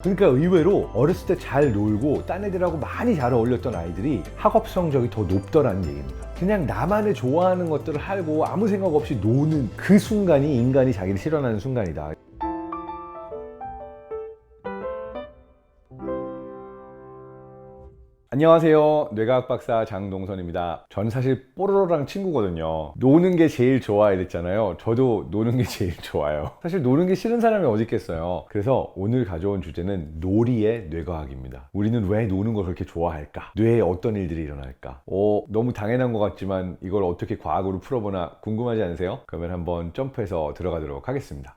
그러니까 의외로 어렸을 때 잘 놀고 딴 애들하고 많이 잘 어울렸던 아이들이 학업 성적이 더 높더라는 얘기입니다. 그냥 나만의 좋아하는 것들을 하고 아무 생각 없이 노는 그 순간이 인간이 자기를 실현하는 순간이다. 안녕하세요. 뇌과학 박사 장동선입니다. 전 사실 뽀로로랑 친구거든요. 노는 게 제일 좋아 이랬잖아요. 저도 노는 게 제일 좋아요. 사실 노는 게 싫은 사람이 어디 있겠어요. 그래서 오늘 가져온 주제는 놀이의 뇌과학입니다. 우리는 왜 노는 걸 그렇게 좋아할까? 뇌에 어떤 일들이 일어날까? 어, 너무 당연한 것 같지만 이걸 어떻게 과학으로 풀어보나 궁금하지 않으세요? 그러면 한번 점프해서 들어가도록 하겠습니다.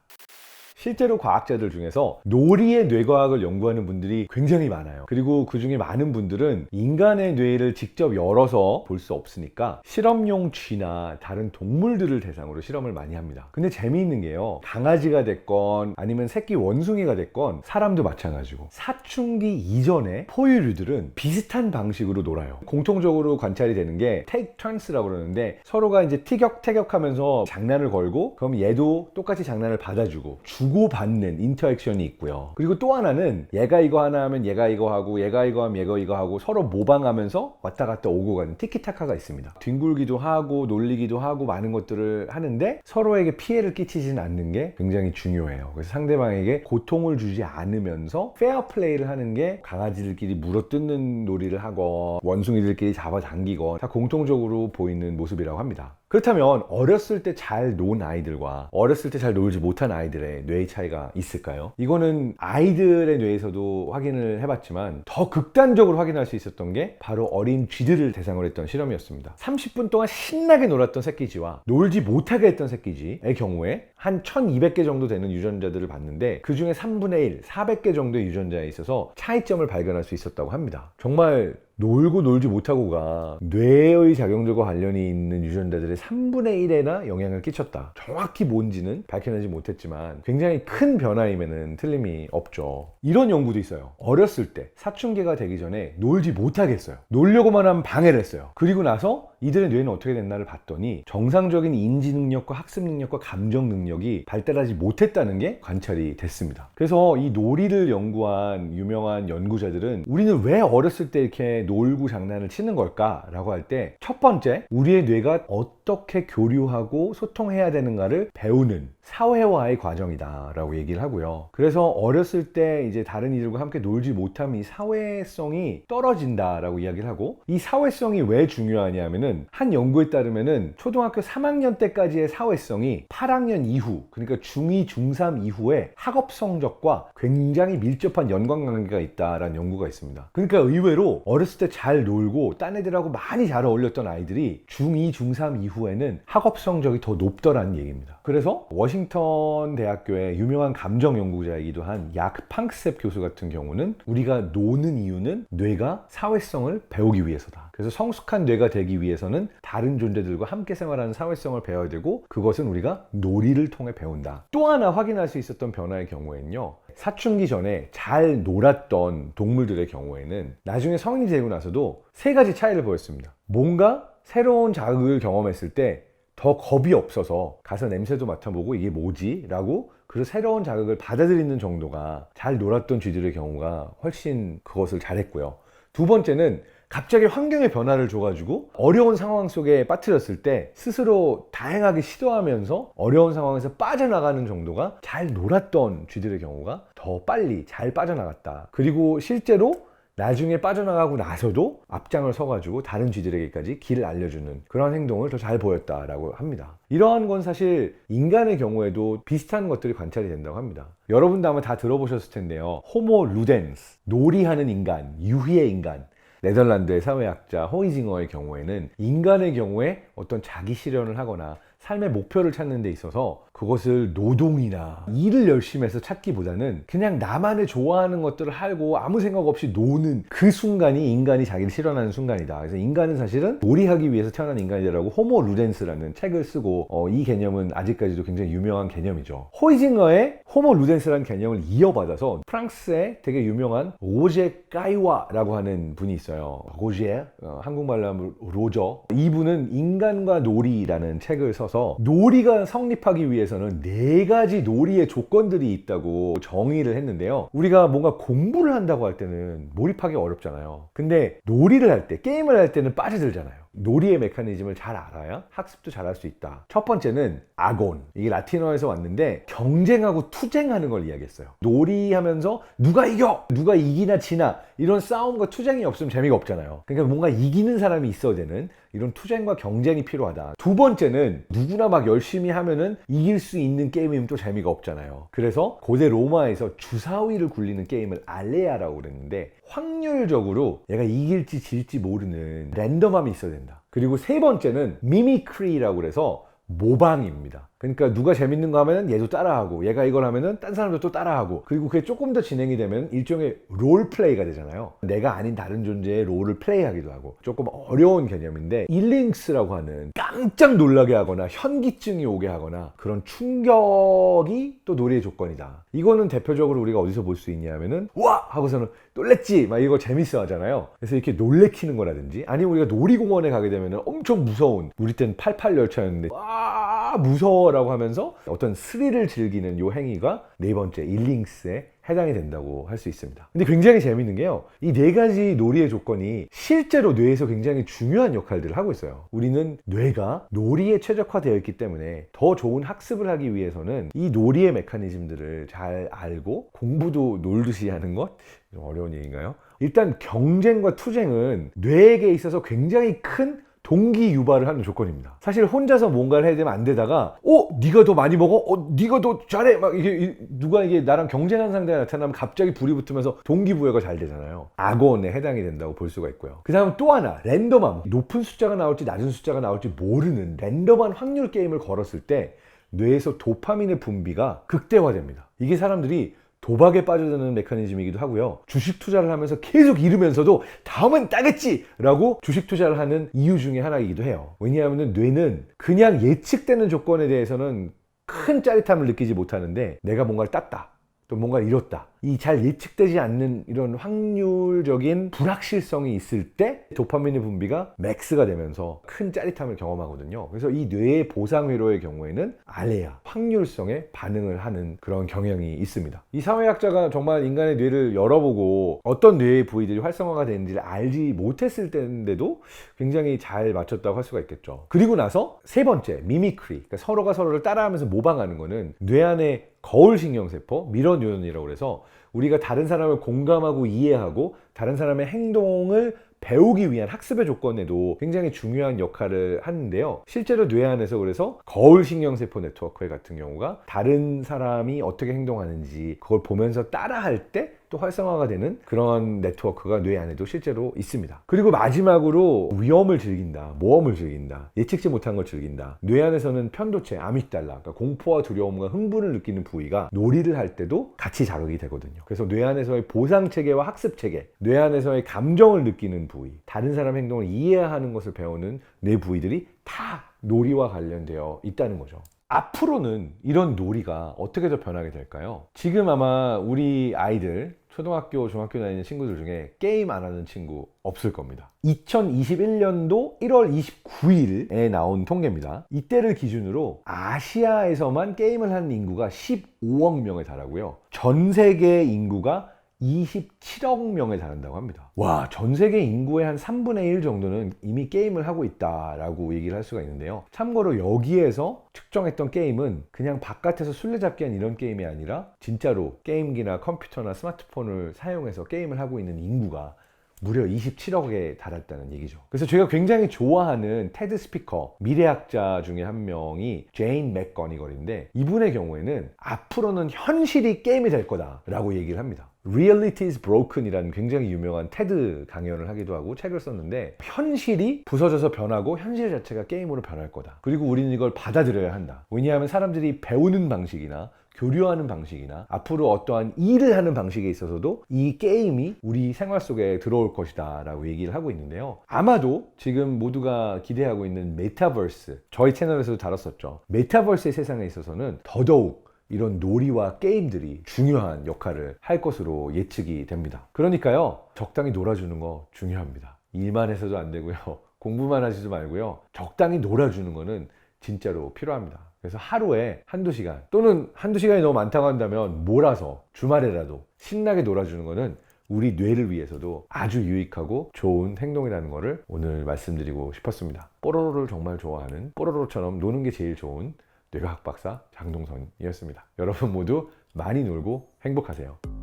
실제로 과학자들 중에서 놀이의 뇌과학을 연구하는 분들이 굉장히 많아요. 그리고 그 중에 많은 분들은 인간의 뇌를 직접 열어서 볼 수 없으니까 실험용 쥐나 다른 동물들을 대상으로 실험을 많이 합니다. 근데 재미있는 게요. 강아지가 됐건 아니면 새끼 원숭이가 됐건 사람도 마찬가지고 사춘기 이전에 포유류들은 비슷한 방식으로 놀아요. 공통적으로 관찰이 되는 게 take turns라고 그러는데 서로가 이제 티격태격하면서 장난을 걸고 그럼 얘도 똑같이 장난을 받아주고 주고 받는 인터액션이 있고요. 그리고 또 하나는 얘가 이거 하나 하면 얘가 이거 하고 얘가 이거 하면 얘가 이거 하고 서로 모방하면서 왔다 갔다 오고 가는 티키타카가 있습니다. 뒹굴기도 하고 놀리기도 하고 많은 것들을 하는데 서로에게 피해를 끼치지는 않는 게 굉장히 중요해요. 그래서 상대방에게 고통을 주지 않으면서 페어 플레이를 하는 게 강아지들끼리 물어뜯는 놀이를 하고 원숭이들끼리 잡아당기고 다 공통적으로 보이는 모습이라고 합니다. 그렇다면 어렸을 때 잘 논 아이들과 어렸을 때 잘 놀지 못한 아이들의 뇌의 차이가 있을까요? 이거는 아이들의 뇌에서도 확인을 해봤지만 더 극단적으로 확인할 수 있었던 게 바로 어린 쥐들을 대상으로 했던 실험이었습니다. 30분 동안 신나게 놀았던 새끼쥐와 놀지 못하게 했던 새끼쥐의 경우에 한 1200개 정도 되는 유전자들을 봤는데 그 중에 3분의 1, 400개 정도의 유전자에 있어서 차이점을 발견할 수 있었다고 합니다. 정말 놀고 놀지 못하고가 뇌의 작용들과 관련이 있는 유전자들의 3분의 1에나 영향을 끼쳤다. 정확히 뭔지는 밝혀내지 못했지만 굉장히 큰 변화임에는 틀림이 없죠. 이런 연구도 있어요. 어렸을 때 사춘기가 되기 전에 놀지 못하겠어요. 놀려고만 하면 방해를 했어요. 그리고 나서 이들의 뇌는 어떻게 됐나를 봤더니 정상적인 인지 능력과 학습 능력과 감정 능력이 발달하지 못했다는 게 관찰이 됐습니다. 그래서 이 놀이를 연구한 유명한 연구자들은 우리는 왜 어렸을 때 이렇게 놀고 장난을 치는 걸까라고 할 때 첫 번째 우리의 뇌가 어떻게 교류하고 소통해야 되는가를 배우는 사회화의 과정이다라고 얘기를 하고요. 그래서 어렸을 때 이제 다른 이들과 함께 놀지 못하면 이 사회성이 떨어진다라고 이야기를 하고 이 사회성이 왜 중요하냐면은 한 연구에 따르면은 초등학교 3학년 때까지의 사회성이 8학년 이후 그러니까 중2, 중3 이후에 학업 성적과 굉장히 밀접한 연관 관계가 있다라는 연구가 있습니다. 그러니까 의외로 어렸을 때 잘 놀고 딴 애들하고 많이 잘 어울렸던 아이들이 중2, 중3 이후에는 학업 성적이 더 높더라는 얘기입니다. 그래서 워싱 턴 대학교의 유명한 감정 연구자이기도 한 야크 팡스셉 교수 같은 경우는 우리가 노는 이유는 뇌가 사회성을 배우기 위해서다. 그래서 성숙한 뇌가 되기 위해서는 다른 존재들과 함께 생활하는 사회성을 배워야 되고 그것은 우리가 놀이를 통해 배운다. 또 하나 확인할 수 있었던 변화의 경우에는요. 사춘기 전에 잘 놀았던 동물들의 경우에는 나중에 성인이 되고 나서도 세 가지 차이를 보였습니다. 뭔가 새로운 자극을 경험했을 때 더 겁이 없어서 가서 냄새도 맡아보고 이게 뭐지? 라고 그 새로운 자극을 받아들이는 정도가 잘 놀았던 쥐들의 경우가 훨씬 그것을 잘했고요. 두 번째는 갑자기 환경의 변화를 줘가지고 어려운 상황 속에 빠뜨렸을 때 스스로 다양하게 시도하면서 어려운 상황에서 빠져나가는 정도가 잘 놀았던 쥐들의 경우가 더 빨리 잘 빠져나갔다. 그리고 실제로 나중에 빠져나가고 나서도 앞장을 서가지고 다른 쥐들에게까지 길을 알려주는 그런 행동을 더 잘 보였다라고 합니다. 이러한 건 사실 인간의 경우에도 비슷한 것들이 관찰이 된다고 합니다. 여러분도 아마 다 들어보셨을 텐데요. 호모 루덴스, 놀이하는 인간, 유희의 인간. 네덜란드의 사회학자 호이징어의 경우에는 인간의 경우에 어떤 자기 실현을 하거나 삶의 목표를 찾는 데 있어서 그것을 노동이나 일을 열심히 해서 찾기보다는 그냥 나만의 좋아하는 것들을 하고 아무 생각 없이 노는 그 순간이 인간이 자기를 실현하는 순간이다. 그래서 인간은 사실은 놀이하기 위해서 태어난 인간이라고 호모 루덴스라는 책을 쓰고 어, 이 개념은 아직까지도 굉장히 유명한 개념이죠. 호이징어의 호모 루덴스라는 개념을 이어받아서 프랑스의 되게 유명한 오제 까이와라고 하는 분이 있어요. 오제 어, 한국말로 하면 로저. 이분은 인간과 놀이라는 책을 써서 놀이가 성립하기 위해서 쪽에서는 네 가지 놀이의 조건들이 있다고 정의를 했는데요. 우리가 뭔가 공부를 한다고 할 때는 몰입하기 어렵잖아요. 근데 놀이를 할 때, 게임을 할 때는 빠져들잖아요. 놀이의 메커니즘을 잘 알아야 학습도 잘할 수 있다. 첫 번째는 아곤. 이게 라틴어에서 왔는데 경쟁하고 투쟁하는 걸 이야기했어요. 놀이하면서 누가 이겨! 누가 이기나 지나 이런 싸움과 투쟁이 없으면 재미가 없잖아요. 그러니까 뭔가 이기는 사람이 있어야 되는 이런 투쟁과 경쟁이 필요하다. 두 번째는 누구나 막 열심히 하면은 이길 수 있는 게임이면 또 재미가 없잖아요. 그래서 고대 로마에서 주사위를 굴리는 게임을 알레아라고 그랬는데 확률적으로 얘가 이길지 질지 모르는 랜덤함이 있어야 된다. 그리고 세 번째는 미미크리라고 그래서 모방입니다. 그러니까 누가 재밌는 거 하면 얘도 따라하고 얘가 이걸 하면은 딴 사람도 또 따라하고 그리고 그게 조금 더 진행이 되면 일종의 롤 플레이가 되잖아요. 내가 아닌 다른 존재의 롤을 플레이하기도 하고 조금 어려운 개념인데 일링스라고 하는 깜짝 놀라게 하거나 현기증이 오게 하거나 그런 충격이 또 놀이의 조건이다. 이거는 대표적으로 우리가 어디서 볼 수 있냐면은 와 하고서는 놀랬지 막 이거 재밌어 하잖아요. 그래서 이렇게 놀래키는 거라든지 아니면 우리가 놀이공원에 가게 되면은 엄청 무서운 우리 때는 88 열차였는데 와 무서워라고 하면서 어떤 스릴을 즐기는 요 행위가 네 번째 일링스에 해당이 된다고 할 수 있습니다. 근데 굉장히 재밌는 게요. 이 네 가지 놀이의 조건이 실제로 뇌에서 굉장히 중요한 역할들을 하고 있어요. 우리는 뇌가 놀이에 최적화되어 있기 때문에 더 좋은 학습을 하기 위해서는 이 놀이의 메커니즘들을 잘 알고 공부도 놀듯이 하는 것? 좀 어려운 얘기인가요? 일단 경쟁과 투쟁은 뇌에게 있어서 굉장히 큰 동기 유발을 하는 조건입니다. 사실 혼자서 뭔가를 해야 되면 안 되다가 어 네가 더 많이 먹어? 어 네가 더 잘해? 막 이게 이- 누가 이게 나랑 경쟁하는 상대가 나타나면 갑자기 불이 붙으면서 동기부여가 잘 되잖아요. 악원에 해당이 된다고 볼 수가 있고요. 그 다음 또 하나 랜덤함. 높은 숫자가 나올지 낮은 숫자가 나올지 모르는 랜덤한 확률 게임을 걸었을 때 뇌에서 도파민의 분비가 극대화됩니다. 이게 사람들이 도박에 빠져드는 메커니즘이기도 하고요. 주식 투자를 하면서 계속 잃으면서도 다음은 따겠지! 라고 주식 투자를 하는 이유 중에 하나이기도 해요. 왜냐하면 뇌는 그냥 예측되는 조건에 대해서는 큰 짜릿함을 느끼지 못하는데 내가 뭔가를 땄다. 또 뭔가를 잃었다. 이 잘 예측되지 않는 이런 확률적인 불확실성이 있을 때 도파민의 분비가 맥스가 되면서 큰 짜릿함을 경험하거든요. 그래서 이 뇌의 보상 회로의 경우에는 알레아, 확률성에 반응을 하는 그런 경향이 있습니다. 이 사회학자가 정말 인간의 뇌를 열어보고 어떤 뇌의 부위들이 활성화가 되는지를 알지 못했을 때인데도 굉장히 잘 맞췄다고 할 수가 있겠죠. 그리고 나서 세 번째, 미미크리. 그러니까 서로가 서로를 따라하면서 모방하는 거는 뇌 안에 거울 신경세포, 미러 뉴런이라고 그래서 우리가 다른 사람을 공감하고 이해하고 다른 사람의 행동을 배우기 위한 학습의 조건에도 굉장히 중요한 역할을 하는데요. 실제로 뇌 안에서 그래서 거울 신경세포 네트워크 같은 경우가 다른 사람이 어떻게 행동하는지 그걸 보면서 따라할 때 또 활성화가 되는 그런 네트워크가 뇌 안에도 실제로 있습니다. 그리고 마지막으로 위험을 즐긴다, 모험을 즐긴다, 예측지 못한 걸 즐긴다. 뇌 안에서는 편도체, 아믹달라, 그러니까 공포와 두려움과 흥분을 느끼는 부위가 놀이를 할 때도 같이 자극이 되거든요. 그래서 뇌 안에서의 보상 체계와 학습 체계, 뇌 안에서의 감정을 느끼는 부위, 다른 사람 행동을 이해하는 것을 배우는 뇌 부위들이 다 놀이와 관련되어 있다는 거죠. 앞으로는 이런 놀이가 어떻게 더 변하게 될까요? 지금 아마 우리 아이들, 초등학교, 중학교 다니는 친구들 중에 게임 안 하는 친구 없을 겁니다. 2021년도 1월 29일에 나온 통계입니다. 이때를 기준으로 아시아에서만 게임을 하는 인구가 15억 명에 달하고요. 전 세계 인구가 27억 명에 달한다고 합니다. 와, 전 세계 인구의 한 3분의 1 정도는 이미 게임을 하고 있다라고 얘기를 할 수가 있는데요. 참고로 여기에서 측정했던 게임은 그냥 바깥에서 술래잡기 한 이런 게임이 아니라 진짜로 게임기나 컴퓨터나 스마트폰을 사용해서 게임을 하고 있는 인구가 무려 27억에 달했다는 얘기죠. 그래서 제가 굉장히 좋아하는 테드 스피커, 미래학자 중에 한 명이 제인 맥거니걸인데 이분의 경우에는 앞으로는 현실이 게임이 될 거다라고 얘기를 합니다. Reality is Broken이라는 굉장히 유명한 테드 강연을 하기도 하고 책을 썼는데 현실이 부서져서 변하고 현실 자체가 게임으로 변할 거다. 그리고 우리는 이걸 받아들여야 한다. 왜냐하면 사람들이 배우는 방식이나 교류하는 방식이나 앞으로 어떠한 일을 하는 방식에 있어서도 이 게임이 우리 생활 속에 들어올 것이다 라고 얘기를 하고 있는데요. 아마도 지금 모두가 기대하고 있는 메타버스, 저희 채널에서도 다뤘었죠. 메타버스의 세상에 있어서는 더더욱 이런 놀이와 게임들이 중요한 역할을 할 것으로 예측이 됩니다. 그러니까요, 적당히 놀아주는 거 중요합니다. 일만 해서도 안 되고요. 공부만 하지도 말고요. 적당히 놀아주는 거는 진짜로 필요합니다. 그래서 하루에 한두 시간 또는 한두 시간이 너무 많다고 한다면 몰아서 주말에라도 신나게 놀아주는 거는 우리 뇌를 위해서도 아주 유익하고 좋은 행동이라는 거를 오늘 말씀드리고 싶었습니다. 뽀로로를 정말 좋아하는 뽀로로처럼 노는 게 제일 좋은 뇌과학 박사 장동선이었습니다. 여러분 모두 많이 놀고 행복하세요.